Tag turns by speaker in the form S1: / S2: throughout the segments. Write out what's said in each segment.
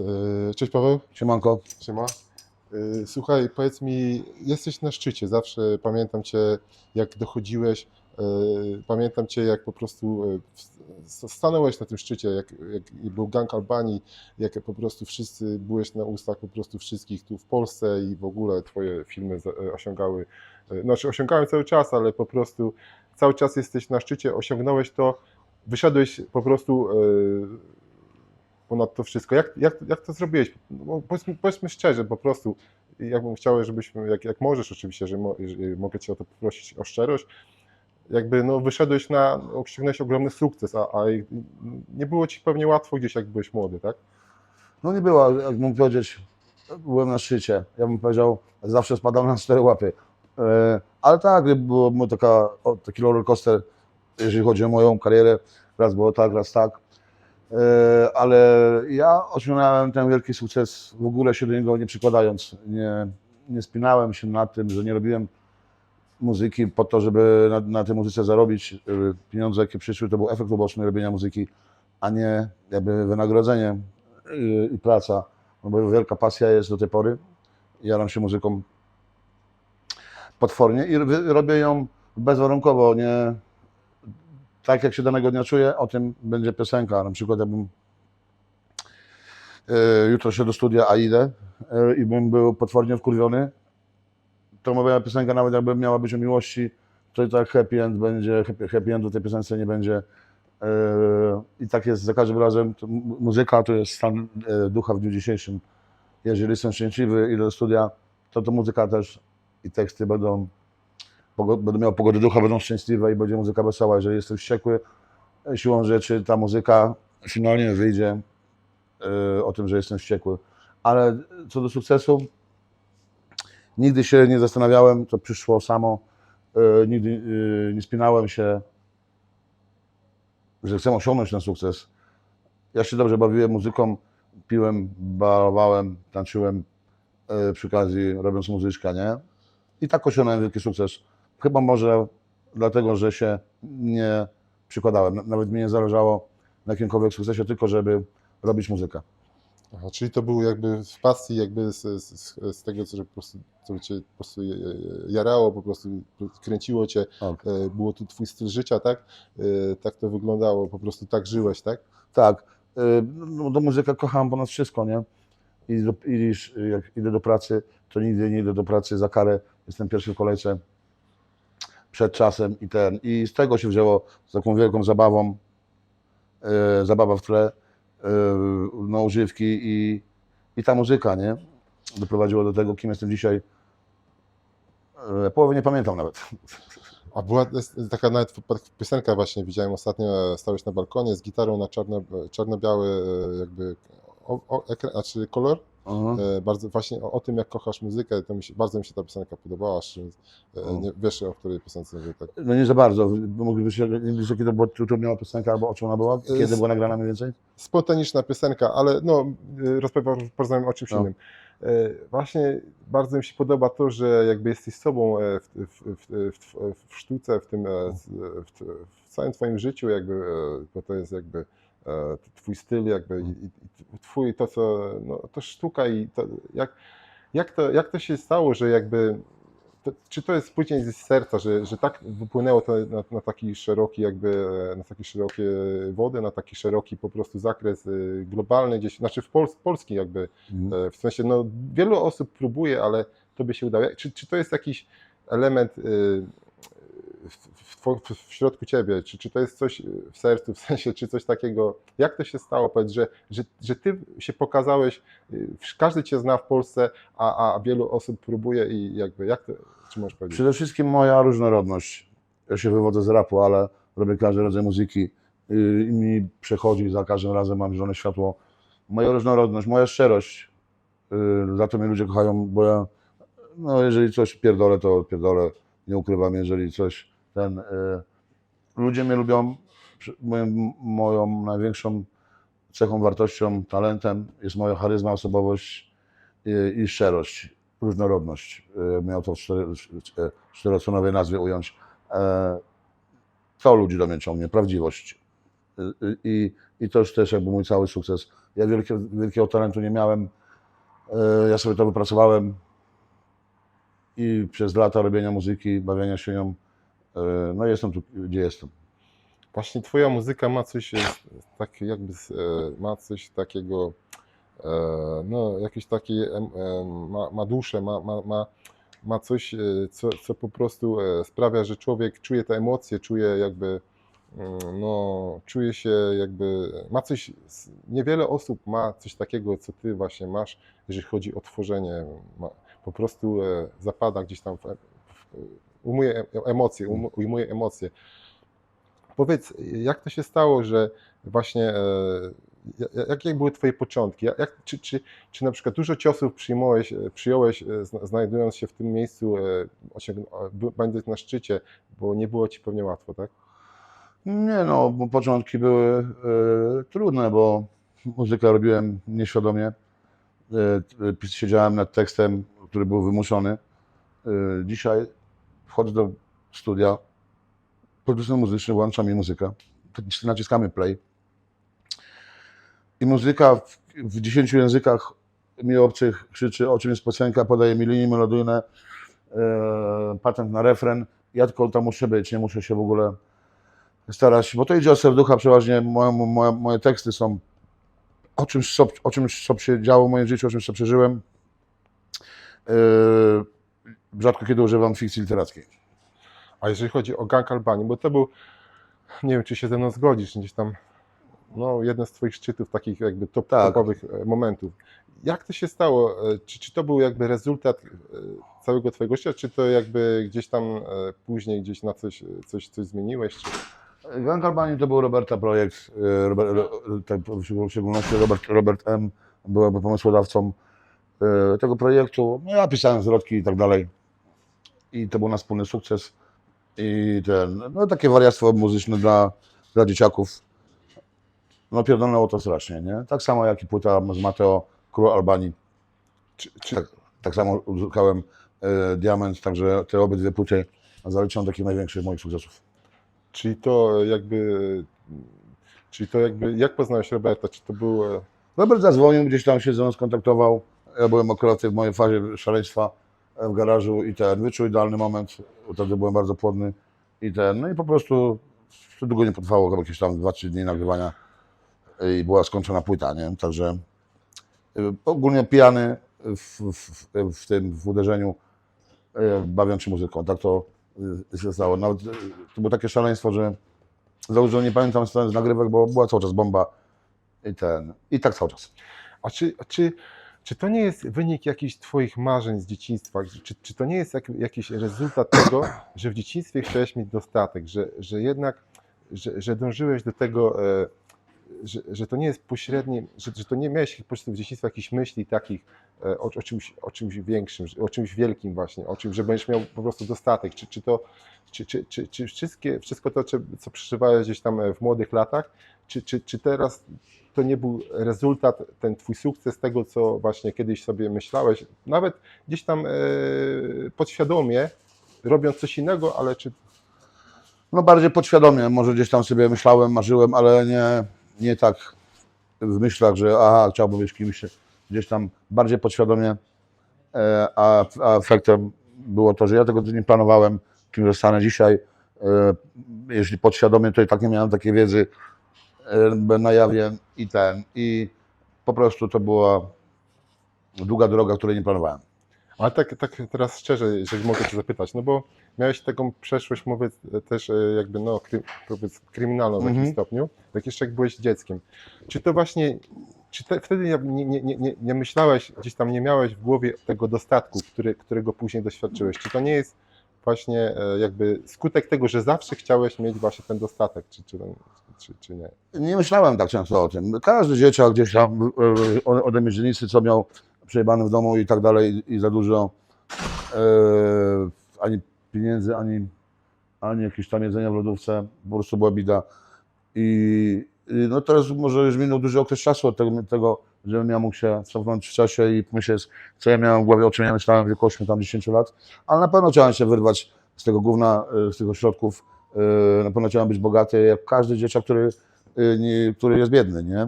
S1: Yy, Cześć Paweł.
S2: Siemanko.
S1: Siema. Yy, Słuchaj, powiedz mi, jesteś na szczycie, zawsze pamiętam Cię, jak dochodziłeś, yy, pamiętam Cię, jak po prostu stanąłeś na tym szczycie, jak, jak był Gang Albanii, jak po prostu wszyscy, byłeś na ustach po prostu wszystkich tu w Polsce i w ogóle Twoje filmy osiągały, znaczy osiągają cały czas, ale po prostu cały czas jesteś na szczycie, osiągnąłeś to, wyszedłeś po prostu ponad to wszystko. Jak, jak, jak to zrobiłeś? No, powiedzmy, powiedzmy szczerze, po prostu. Ja bym chciał, żebyśmy, jak, jak możesz oczywiście, że mo, jeżeli mogę Cię o to poprosić, o szczerość, jakby no, wyszedłeś na, osiągnąłeś ogromny sukces, a, a nie było Ci pewnie łatwo gdzieś, jak byłeś młody, tak?
S2: No nie było, jak mógł powiedzieć, byłem na szczycie. Ja bym powiedział, zawsze spadam na cztery łapy. E, Ale tak, było było taka, o, taki roller coaster, jeżeli chodzi o moją karierę. Raz było tak, raz tak. E, Ale ja osiągnąłem ten wielki sukces w ogóle się do niego nie przykładając. Nie, nie spinałem się na tym, że nie robiłem muzyki po to, żeby na, na tej muzyce zarobić. Pieniądze, jakie przyszły, to był efekt uboczny robienia muzyki, a nie jakby wynagrodzenie i, i praca, no bo wielka pasja jest do tej pory. Jaram się muzyką potwornie i robię ją bezwarunkowo, nie tak jak się danego dnia czuję, o tym będzie piosenka. Na przykład jakbym e, jutro się do studia a idę e, i bym był potwornie wkurwiony, to moja piosenka nawet jakby miała być o miłości, to i tak happy end będzie, happy, happy endu tej piosence nie będzie. E, I tak jest za każdym razem. To mu- muzyka to jest stan e, ducha w dniu dzisiejszym. Jeżeli jestem szczęśliwy, idę do studia, to to muzyka też i teksty będą, będę miał pogodę ducha, będą szczęśliwe i będzie muzyka wesoła. Jeżeli jestem wściekły, e, siłą rzeczy ta muzyka finalnie wyjdzie e, o tym, że jestem wściekły. Ale co do sukcesu, nigdy się nie zastanawiałem, to przyszło samo. E, Nigdy e, nie spinałem się że chcę osiągnąć ten sukces. Ja się dobrze bawiłem muzyką, piłem, balowałem, tańczyłem przy okazji robiąc muzyczkę, nie? I tak osiągnąłem wielki sukces. Chyba może dlatego, że się nie przykładałem. Na- Nawet mi nie zależało na jakimkolwiek sukcesie, tylko żeby robić muzykę.
S1: Aha, czyli to był jakby w pasji, jakby z, z, z tego, co, że po prostu, co Cię po prostu e, jarało, po prostu kręciło Cię,
S2: Tak.
S1: e, było to Twój styl życia, tak? E, Tak to wyglądało, po prostu tak żyłeś, tak?
S2: Tak. y, No, do muzykę kocham ponad wszystko, nie? I, do, i jak idę do pracy, to nigdy nie idę do pracy za karę. Jestem pierwszy w kolejce przed czasem i ten. I z tego się wzięło z taką wielką zabawą, y, zabawa w tle, y, no, używki i, i ta muzyka, nie? Doprowadziło do tego, kim jestem dzisiaj. Y, Połowy nie pamiętam nawet.
S1: A była taka nawet piosenka właśnie, widziałem ostatnio, stałeś na balkonie z gitarą na czarno, czarno-biały e, jakby o, o, ekran, znaczy kolor. E, Bardzo właśnie o, o tym, jak kochasz muzykę, to mi się, bardzo mi się ta piosenka podobała. szczerze. E, Nie, wiesz, o której piosence mówię, tak?
S2: No nie za bardzo. Mogliby się, nie wiesz, jaki to, to miała piosenka, albo o czym ona była? Kiedy
S1: Z-
S2: była nagrana mniej więcej?
S1: spontaniczna piosenka, ale no, porozmawiam o czymś
S2: No.
S1: innym. E, Właśnie bardzo mi się podoba to, że jakby jesteś sobą e, w, w, w, w, sztuce, w tym, e, w, całym twoim życiu, jakby, e, bo to jest jakby e, twój styl, jakby i, i twój, to co, no, to sztuka i to, jak, jak, to, jak to się stało, że jakby, to, czy to jest później z serca, że, że tak wypłynęło to na, na taki szeroki jakby, e, na takie szerokie wody, na taki szeroki po prostu zakres e, globalny gdzieś, znaczy w Pols polski jakby,
S2: Mhm.
S1: e, w sensie no wielu osób próbuje, ale to by się udało. Czy, czy to jest jakiś element y, w, w, w, środku ciebie, czy, czy to jest coś w sercu, w sensie, czy coś takiego, jak to się stało, powiedz, że, że, że ty się pokazałeś, y, każdy cię zna w Polsce, a, a wielu osób próbuje i jakby, jak to, czy możesz powiedzieć?
S2: Przede wszystkim moja różnorodność. Ja się wywodzę z rapu, ale robię każdy rodzaj muzyki yy, i mi przechodzi za każdym razem, mam zielone światło. Moja różnorodność, moja szczerość, yy, za to mnie ludzie kochają, bo ja, no jeżeli coś pierdolę, to pierdolę, nie ukrywam, jeżeli coś ten... Yy, ludzie mnie lubią, moją, największą cechą, wartością, talentem jest moja charyzma, osobowość i, i szczerość, różnorodność. E, Miał to w e, czteroosobowej nazwie ująć. E, To ludzi do mnie ciągnie, prawdziwość. E, I, i to już też jakby mój cały sukces. Ja wielkie, wielkiego talentu nie miałem, e, ja sobie to wypracowałem i przez lata robienia muzyki, bawienia się nią, no jestem tu, gdzie jestem.
S1: Właśnie twoja muzyka ma coś, e, tak jakby, e, ma coś takiego, e, no jakieś takie, ma, ma duszę, ma, ma, ma, ma coś, e, co, co po prostu e, sprawia, że człowiek czuje te emocje, czuje jakby, mm, no, czuje się jakby, ma coś, niewiele osób ma coś takiego, co ty właśnie masz, jeżeli chodzi o tworzenie, ma, po prostu e, zapada gdzieś tam, w, w, ujmuje emocje, um- ujmuje emocje. Powiedz, jak to się stało, że właśnie, e, ja- jakie były Twoje początki? Jak, czy, czy, czy na przykład dużo ciosów przyjmowałeś, e, przyjąłeś, e, zna- znajdując się w tym miejscu, będąc na szczycie, bo nie było Ci pewnie łatwo, tak?
S2: Nie no, początki były e, trudne, bo muzykę robiłem nieświadomie. T- pis- siedziałem nad tekstem, który był wymuszony. E, dzisiaj wchodzę do studia, producent muzyczny włącza mi muzykę, naciskamy play i muzyka w, 10 językach mi obcych krzyczy, o czym jest piosenka, podaje mi linie melodyjne, e, patent na refren. Ja tylko tam muszę być, nie muszę się w ogóle starać, bo to idzie o serducha przeważnie. Moje, moje, moje teksty są o czymś, co, o czymś, co się działo w moim życiu, o czymś, co przeżyłem. Yy, rzadko kiedy używam fikcji literackiej.
S1: A jeżeli chodzi o Gang Albanii, bo to był, nie wiem, czy się ze mną zgodzisz, gdzieś tam, no, jeden z Twoich szczytów, takich jakby top,
S2: Tak.
S1: topowych e, momentów. Jak to się stało? E, Czy, czy to był jakby rezultat e, całego Twojego życia, czy to jakby gdzieś tam później gdzieś na coś, coś, coś zmieniłeś? Czy...
S2: Gang Albanii to był Roberta projekt, Robert, ro- tak, w szczególności Robert, Robert M. był pomysłodawcą tego projektu. No ja pisałem zwrotki i tak dalej. I to był nasz wspólny sukces. I ten, no takie wariactwo muzyczne dla, dla dzieciaków. No pierdolnęło to strasznie, nie? Tak samo jak i płyta z Mateo, Król Albanii.
S1: Czy, czy,
S2: Tak, tak samo uzyskałem e, diament, także te obydwie płyty zaliczam do takich największych moich sukcesów.
S1: czyli to jakby, czyli to jakby, jak poznałeś Roberta? Czy to był, e,
S2: Robert zadzwonił, gdzieś tam się ze mną skontaktował. Ja byłem akurat w mojej fazie szaleństwa w garażu i ten, wyczuł idealny moment, bo wtedy byłem bardzo płodny i ten, no i po prostu to długo nie potrwało, chyba jakieś tam 2-3 dni nagrywania i była skończona płyta, nie? Także e, ogólnie pijany w, w, w tym, w uderzeniu, e, bawiąc się muzyką, tak to e, się stało. Nawet to było takie szaleństwo, że za dużo nie pamiętam z nagrywek, bo była cały czas bomba i ten, i tak cały czas.
S1: A czy, a czy, czy to nie jest wynik jakichś Twoich marzeń z dzieciństwa? Czy, czy to nie jest jak, jakiś rezultat tego, że w dzieciństwie chciałeś mieć dostatek, że, że jednak, że, że dążyłeś do tego, e, że, że to nie jest pośrednie, że, że to nie miałeś po prostu w dzieciństwie jakichś myśli takich e, o, o, czymś, o czymś większym, o czymś wielkim właśnie, o czym, że będziesz miał po prostu dostatek. Czy, czy to, czy, czy, czy, czy wszystkie, wszystko to, czy- co przeżywałeś gdzieś tam e, w młodych latach, czy, czy, czy teraz to nie był rezultat, ten twój sukces tego, co właśnie kiedyś sobie myślałeś, nawet gdzieś tam e, podświadomie, robiąc coś innego, ale czy
S2: No bardziej podświadomie, może gdzieś tam sobie myślałem, marzyłem, ale nie, nie tak w myślach, że aha, chciałbym być kimś, gdzieś tam bardziej podświadomie, e, a, a efektem było to, że ja tego nie planowałem, kim zostanę dzisiaj. E, Jeśli podświadomie, to i tak nie miałem takiej wiedzy na jawie i ten, i po prostu to była długa droga, której nie planowałem.
S1: Ale tak, tak teraz szczerze, jeżeli mogę Cię zapytać, no bo miałeś taką przeszłość, mówię też e, jakby no, kry, powiedz, kryminalną w jakimś
S2: Mhm.
S1: stopniu, jak jeszcze jak byłeś dzieckiem. Czy to właśnie, czy te, wtedy nie, nie, nie, nie, nie myślałeś, gdzieś tam nie miałeś w głowie tego dostatku, który, którego później doświadczyłeś? Czy to nie jest właśnie e, jakby skutek tego, że zawsze chciałeś mieć właśnie ten dostatek, czy, czy, czy, czy nie?
S2: Nie myślałem tak często o tym. Każdy dzieciak gdzieś tam e, ode mnie dzielnicy, co miał przejebany w domu i tak dalej i za dużo e, ani pieniędzy, ani, ani jakieś tam jedzenia w lodówce, po prostu była bida. I, no teraz może już minął duży okres czasu od tego, tego żebym ja mógł się cofnąć w czasie i pomyśleć, co ja miałem w głowie, o czym ja myślałem w wieku 8 tam 10 lat, ale na pewno chciałem się wyrwać z tego gówna, e, z tych ośrodków, na pewno chciałem być bogaty, jak każdy dzieciak, który y, który jest biedny, nie?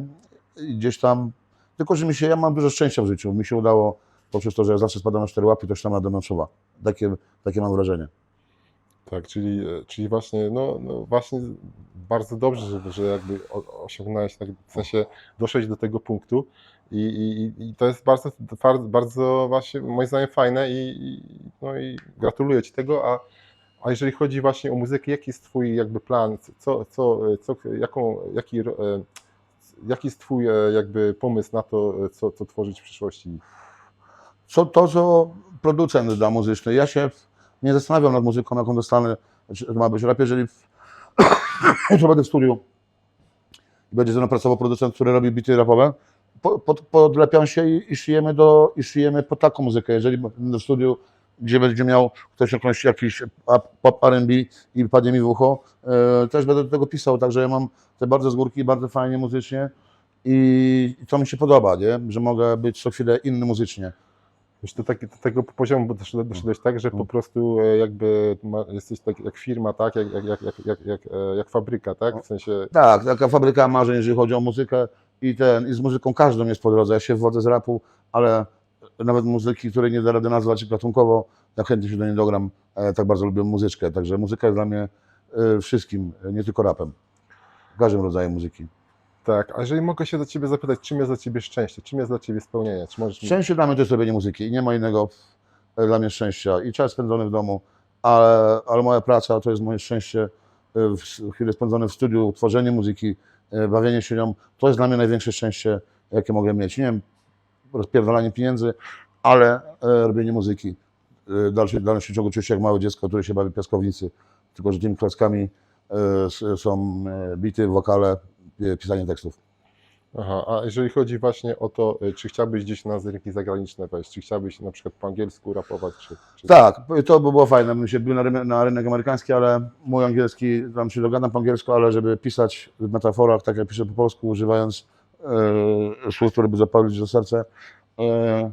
S2: I gdzieś tam, tylko że mi się, ja mam dużo szczęścia w życiu, mi się udało poprzez to, że ja zawsze spadam na cztery łapy, ktoś tam nade czuwa. Takie, takie mam wrażenie.
S1: Tak, czyli, e, czyli właśnie, no, no właśnie bardzo dobrze, że, że jakby osiągnąłeś, tak, w sensie doszedłeś do tego punktu i, i, i to jest bardzo, bardzo właśnie moim zdaniem fajne i, i, no i gratuluję Ci tego, a, a jeżeli chodzi właśnie o muzykę, jaki jest Twój jakby plan, co, co, co, jaką, jaki, e, jaki jest Twój e, jakby pomysł na to, e, co, co tworzyć w przyszłości?
S2: Co to, co producent da muzyczny. Ja się nie zastanawiam nad muzyką, jaką dostanę, czy ma być rap, jeżeli że będę w studiu i będzie ze mną pracował producent, który robi bity rapowe, po, pod, podlepiam się i, i, szyjemy do, i szyjemy pod taką muzykę. Jeżeli w studiu, gdzie będzie miał ktoś jakąś, jakiś pop R&B i padnie mi w ucho, e, też będę do tego pisał, także ja mam te bardzo z górki, bardzo fajnie muzycznie i, to mi się podoba, nie? że mogę być co chwilę inny muzycznie.
S1: Już do, taki, do tego poziomu bo doszedłeś, doszedłeś tak, że po prostu e, jakby jesteś tak jak firma, tak, jak, jak, jak, jak, jak, jak, e, jak fabryka, tak, w sensie,
S2: Tak, taka fabryka marzeń, jeżeli chodzi o muzykę i ten, i z muzyką każdą jest po drodze. Ja się wwodzę z rapu, ale nawet muzyki, której nie da rady nazwać gatunkowo, ja chętnie się do niej dogram. E, tak bardzo lubię muzyczkę, także muzyka jest dla mnie e, wszystkim, e, nie tylko rapem. Każdym rodzajem muzyki.
S1: tak, a jeżeli mogę się do Ciebie zapytać, czym jest dla Ciebie szczęście, czym jest dla Ciebie spełnienie, czy możesz.
S2: Szczęście dla mnie to jest robienie muzyki i nie ma innego dla mnie szczęścia. I czas spędzony w domu, ale, ale moja praca to jest moje szczęście. w- Chwile spędzone w studiu, tworzenie muzyki, bawienie się nią, to jest dla mnie największe szczęście, jakie mogę mieć. Nie wiem, rozpierdolanie pieniędzy, ale e, robienie muzyki. E, W dalszym, w dalszym ciągu czuję się jak małe dziecko, które się bawi piaskownicy, tylko że tymi klackami e, są bity, wokale, pisanie tekstów.
S1: Aha, a jeżeli chodzi właśnie o to, czy chciałbyś gdzieś na rynki zagraniczne wejść, czy chciałbyś na przykład po angielsku rapować, czy... czy...
S2: Tak, to by było fajne, bym się bił na, rynek- na rynek amerykański, ale mój angielski, tam się dogadam po angielsku, ale żeby pisać w metaforach, tak jak piszę po polsku, używając słów, które by zapalić do serca, e,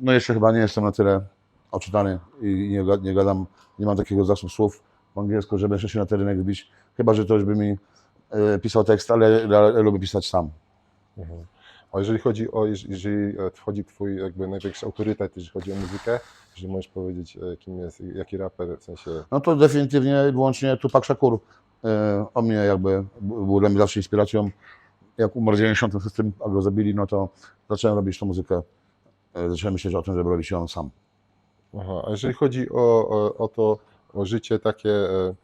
S2: no jeszcze chyba nie jestem na tyle oczytany i nie, nie gadam, nie mam takiego zasób słów po angielsku, żeby jeszcze się na ten rynek wbić, chyba, że ktoś by mi e, pisał tekst, ale, lubię pisać sam.
S1: Mhm. A jeżeli chodzi o, jeż- jeżeli e, wchodzi Twój jakby największy autorytet, jeżeli chodzi o muzykę, jeżeli możesz powiedzieć, e, kim jest, jaki raper, w sensie...
S2: No to definitywnie wyłącznie Tupac Shakur. E, o mnie jakby był dla mnie zawsze inspiracją. Jak umarł w 96, a go zabili, no to zacząłem robić tą muzykę. E, Zacząłem myśleć o tym, żeby robić ją sam.
S1: Aha, a jeżeli chodzi o, o, o to, o życie takie, e,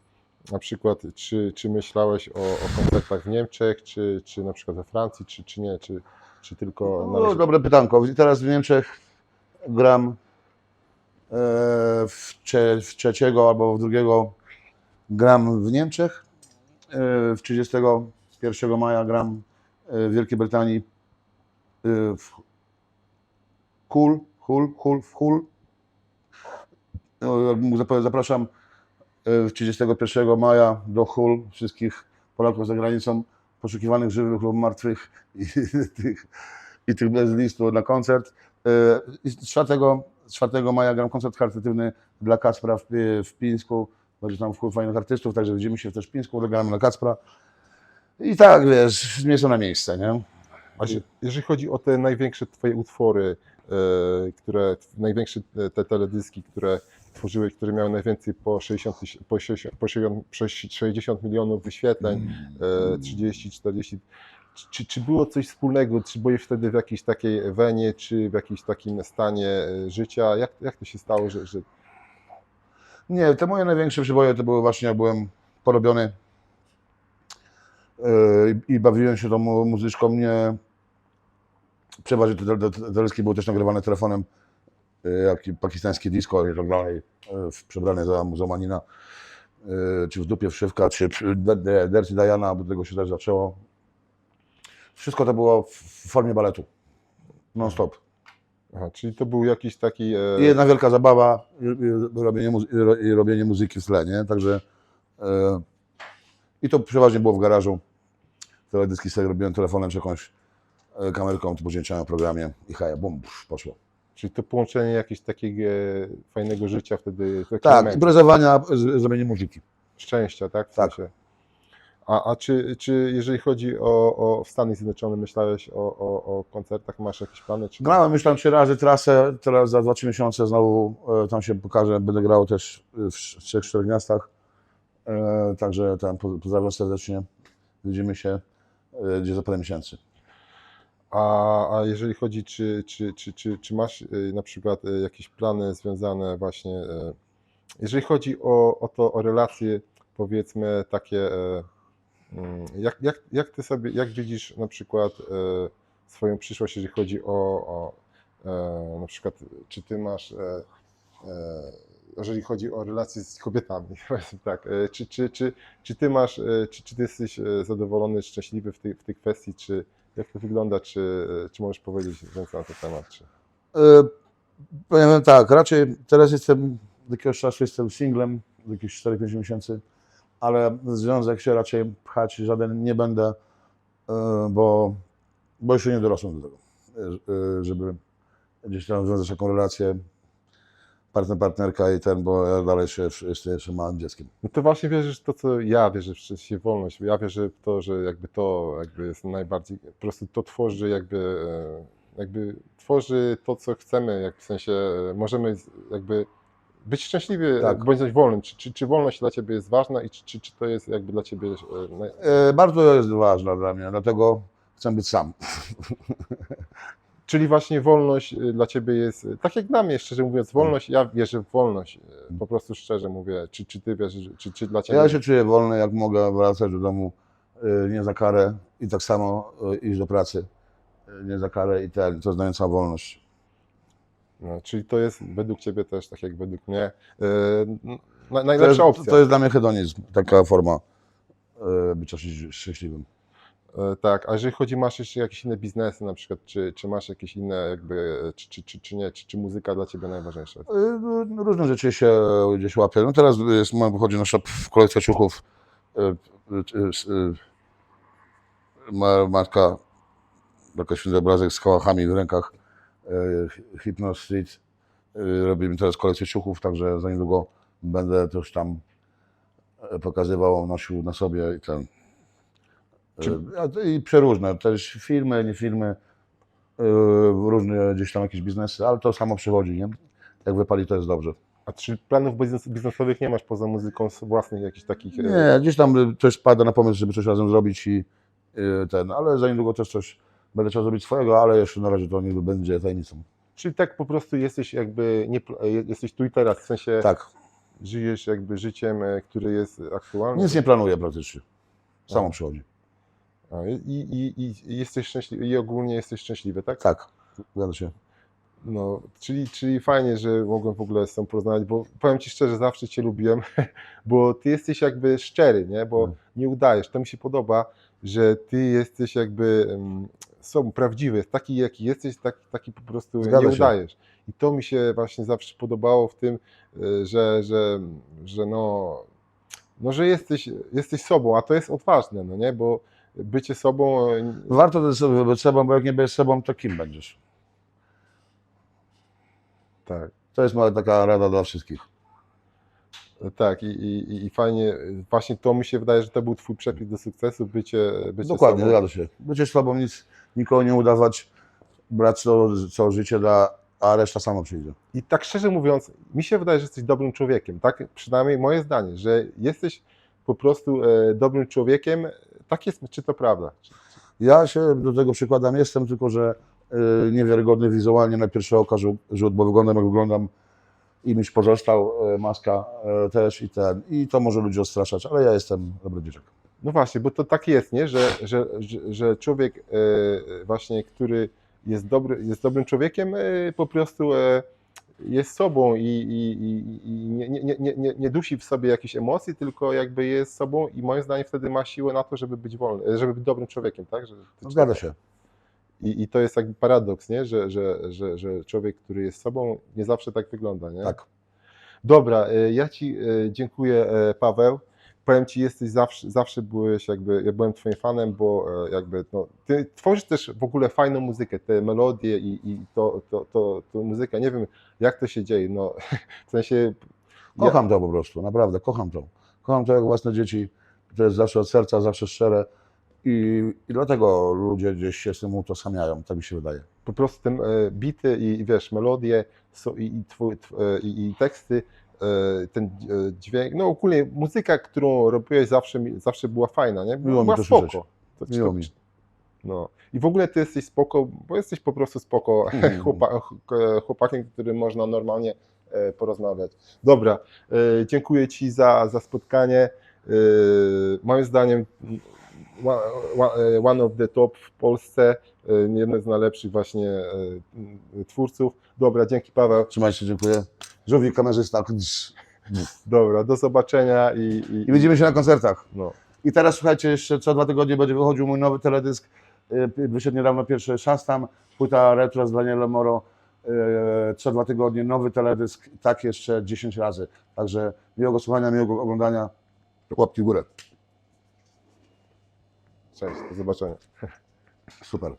S1: na przykład, czy, czy myślałeś o, o koncertach w Niemczech, czy, czy na przykład we Francji, czy, czy nie, czy, czy tylko
S2: No, dobre pytanko. Teraz w Niemczech gram e, w, cze, w trzeciego albo w drugiego gram w Niemczech. W 31 maja gram w Wielkiej Brytanii e, w Hull, Hull, Hull, w Hull. No, zap- Zapraszam e, w 31 maja do Hull wszystkich Polaków za granicą poszukiwanych żywych lub martwych i tych, i tych bez listu na koncert. E, i z 4, z 4 maja gram koncert charytatywny dla Kacpra w, w Pińsku. Będzie tam wpływ fajnych artystów, także widzimy się też w Pińsku, gramy na Kacpra. I tak, wiesz, na miejsce, nie?
S1: Je- jeżeli chodzi o te największe Twoje utwory, e, które, największe te, te teledyski, które tworzyłeś, które miały najwięcej po 60, tyś- po 60, po 60 po 60 milionów wyświetleń, e, 30, 40. Czy, czy było coś wspólnego? Czy byłeś wtedy w jakiejś takiej wenie, czy w jakimś takim stanie e, życia? Jak, jak to się stało, że, że
S2: Nie, te moje największe przyboje to były właśnie, jak byłem porobiony i i bawiłem się tą mu- muzyczką. Nie, przeważnie te, te, te teledyski były też nagrywane telefonem, yy, jak pakistańskie disco i tak dalej, yy, w- przebrane za muzułmanina, yy, czy w dupie wszywka, czy czy Dirty Diana, bo do tego się też zaczęło. Wszystko to było w w formie baletu, non stop.
S1: Aha, czyli to był jakiś taki. E,
S2: I jedna wielka zabawa i, robienie, muzy- robienie muzyki w tle, nie? Także e, i to przeważnie było w garażu. Teledyski sobie robiłem telefonem czy jakąś e, kamerką, typu zdjęciami w programie i haja, bum, psz, poszło.
S1: czyli to połączenie jakiegoś takiego e, fajnego życia wtedy.
S2: Tak, imprezowania, zrobienie muzyki.
S1: Szczęścia, tak? W
S2: Tak.
S1: sensie. A, a czy, czy jeżeli chodzi o, o Stany Zjednoczone, myślałeś o, o, o koncertach, masz jakieś plany? Czy
S2: Grałem już tam trzy razy trasę, teraz za 2-3 miesiące znowu e, tam się pokażę, będę grał też w trzech, czterech miastach. E, Także tam po- pozdrawiam serdecznie. Widzimy się e, gdzieś za parę miesięcy.
S1: A, a jeżeli chodzi, czy, czy, czy, czy, czy masz y, na przykład y, jakieś plany związane właśnie, jeżeli chodzi o, o to, o relacje powiedzmy takie, mm, jak, jak, jak ty sobie, jak widzisz na przykład swoją przyszłość, jeżeli chodzi o, o e, na przykład, czy ty masz, e, e, jeżeli chodzi o relacje z kobietami, tak, e, czy, czy, czy, czy ty masz, e, czy, czy ty jesteś e, zadowolony, szczęśliwy w tej, w tej kwestii, czy jak to wygląda, czy, czy możesz powiedzieć więcej na ten temat? Czy...
S2: Powiem tak, raczej teraz jestem, od jakiegoś czasu jestem singlem, od jakichś 4-5 miesięcy, ale związek się raczej pchać żaden nie będę, bo, bo jeszcze nie dorosłem do tego, żeby gdzieś tam związać taką relację partner, partnerka i ten, bo ja dalej się, jestem jeszcze małym dzieckiem.
S1: No to właśnie wierzysz w to, co ja wierzę w szczęście wolność. Ja wierzę w to, że jakby to jakby jest najbardziej, po prostu to tworzy jakby, e, jakby tworzy to, co chcemy, jak w sensie e, możemy jakby być szczęśliwi,
S2: Tak.
S1: tak. bądź wolnym. Czy, czy, czy wolność dla Ciebie jest ważna i czy, czy, czy to jest jakby dla Ciebie e, naj...
S2: E, Bardzo jest ważna dla mnie, dlatego chcę być sam.
S1: Czyli właśnie wolność y, dla Ciebie jest, y, tak jak dla mnie, szczerze mówiąc, wolność, ja wierzę w wolność, y, po prostu szczerze mówię, czy, czy Ty wierzysz, czy, czy dla Ciebie...
S2: Ja się czuję wolny, jak mogę wracać do domu nie za karę i tak samo iść do pracy nie za karę i ten, to największa wolność.
S1: No, czyli to jest według Ciebie też, tak jak według mnie, y, n- na,
S2: To
S1: najlepsza
S2: jest,
S1: opcja.
S2: to jest dla mnie hedonizm, taka forma y, bycia szczęś- szczęśliwym.
S1: Y, Tak, a jeżeli chodzi, masz jeszcze jakieś inne biznesy na przykład, czy, czy masz jakieś inne jakby, e, czy, czy, czy, czy nie, czy, czy muzyka dla Ciebie najważniejsza?
S2: Y, no, Różne rzeczy się gdzieś łapię. No teraz jest, mam, wychodzi nasza kolekcja ciuchów. y, y, ma- święty obrazek z kołachami w rękach, y, Hypno Street. Robimy teraz kolekcję ciuchów, także za niedługo będę też tam pokazywał, nosił na sobie i ten.
S1: Czy-
S2: Y, I przeróżne, też filmy, nie filmy, y, różne gdzieś tam jakieś biznesy, ale to samo przychodzi, nie? Jak wypali, to jest dobrze.
S1: A czy planów biznes, biznesowych nie masz poza muzyką własnych jakichś takich... e,
S2: Nie, gdzieś tam y, też pada na pomysł, żeby coś razem zrobić i y, ten, ale za niedługo też coś będę chciał zrobić swojego, ale jeszcze na razie to nie będzie tajemnicą.
S1: Czyli tak po prostu jesteś jakby, nie, jesteś tu i teraz, w sensie
S2: Tak,
S1: żyjesz jakby życiem, e, który jest aktualny.
S2: nic nie planuję praktycznie. Samo
S1: A.
S2: przychodzi.
S1: I, i, i, jesteś szczęśliwy, i ogólnie jesteś szczęśliwy, tak?
S2: Tak, zgadza się.
S1: No, czyli, czyli fajnie, że mogłem w ogóle z tą porozmawiać, bo powiem Ci szczerze, zawsze Cię lubiłem, bo Ty jesteś jakby szczery, nie? Bo
S2: Mm.
S1: nie udajesz. To mi się podoba, że Ty jesteś jakby um, sobą prawdziwy, taki jaki jesteś, taki, taki po prostu
S2: Zgadza
S1: nie
S2: się.
S1: udajesz. I to mi się właśnie zawsze podobało w tym, y, że, że, że no, no, że jesteś, jesteś sobą, a to jest odważne, no nie? Bo bycie sobą y,
S2: Warto też sobie być sobą, bo jak nie będziesz sobą, to kim będziesz?
S1: tak.
S2: To jest moja taka rada dla wszystkich.
S1: Tak, i, i, i- fajnie, właśnie to mi się wydaje, że to był Twój przepis do sukcesu, bycie, bycie
S2: Dokładnie,
S1: sobą.
S2: zgadza się. Bycie sobą, nic, nikogo nie udawać, brać to, co życie da, a reszta sama przyjdzie.
S1: I tak szczerze mówiąc, mi się wydaje, że jesteś dobrym człowiekiem, tak? Przynajmniej moje zdanie, że jesteś po prostu e, dobrym człowiekiem. Tak jest, czy to prawda?
S2: Ja się do tego przykładam, jestem tylko, że y, niewiarygodny wizualnie na pierwsze oka rzut, bo wyglądam jak wyglądam. Imidż pozostał, y, maska y, też i ten. I to może ludzi odstraszać, ale ja jestem dobry dzieciak.
S1: No właśnie, bo to tak jest, nie? Że, że, że, że człowiek e, właśnie, który jest, dobry, jest dobrym człowiekiem, e, po prostu e, jest sobą i, i, i, i nie, nie, nie, nie, dusi w sobie jakichś emocji, tylko jakby jest sobą i moim zdaniem wtedy ma siłę na to, żeby być wolny, żeby być dobrym człowiekiem, tak? Że,
S2: No, zgadza się.
S1: I, I to jest jakby paradoks, nie? Że, że, że, że człowiek, który jest sobą, nie zawsze tak wygląda, nie?
S2: Tak.
S1: Dobra, e, ja Ci e, dziękuję, e, Paweł. Powiem Ci, jesteś zawsze, zawsze byłeś jakby, ja byłem Twoim fanem, bo e, jakby, no, Ty tworzysz też w ogóle fajną muzykę, te melodie i, i to, to, to, to muzyka, nie wiem jak to się dzieje, no, w sensie... ja-
S2: Kocham to po prostu, naprawdę, kocham to. Kocham to jak własne dzieci. to jest zawsze od serca, zawsze szczere i, i dlatego ludzie gdzieś się z tym utożsamiają, tak mi się wydaje.
S1: po prostu ten e, bity i, wiesz, melodie są, i, i, twój, tw, e, i, i teksty, ten e, dźwięk, no ogólnie muzyka, którą robiłeś zawsze, zawsze była fajna, nie?
S2: Miło mi
S1: była
S2: to
S1: spoko. To,
S2: Miło
S1: to,
S2: mi.
S1: No. I w ogóle ty jesteś spoko, bo jesteś po prostu spoko
S2: Mhm.
S1: chłopa, ch- chłopakiem, którym można normalnie e, porozmawiać. Dobra, e, dziękuję Ci za, za spotkanie. E, Moim zdaniem e, one of the top w Polsce, e, jeden z najlepszych właśnie e, twórców. Dobra, dzięki Paweł.
S2: Trzymajcie się, dziękuję. Żółwik, kamerzysta.
S1: Dobra, do zobaczenia i, i,
S2: I widzimy się na koncertach.
S1: no.
S2: I teraz słuchajcie, jeszcze co dwa tygodnie będzie wychodził mój nowy teledysk. Y, Wyszedł niedawno pierwszy Szastam, płyta retro z Danielem Moro. Y, Co dwa tygodnie nowy teledysk, tak jeszcze 10 razy. Także miłego słuchania, miłego oglądania. Łapki w górę.
S1: Cześć, do zobaczenia.
S2: Super.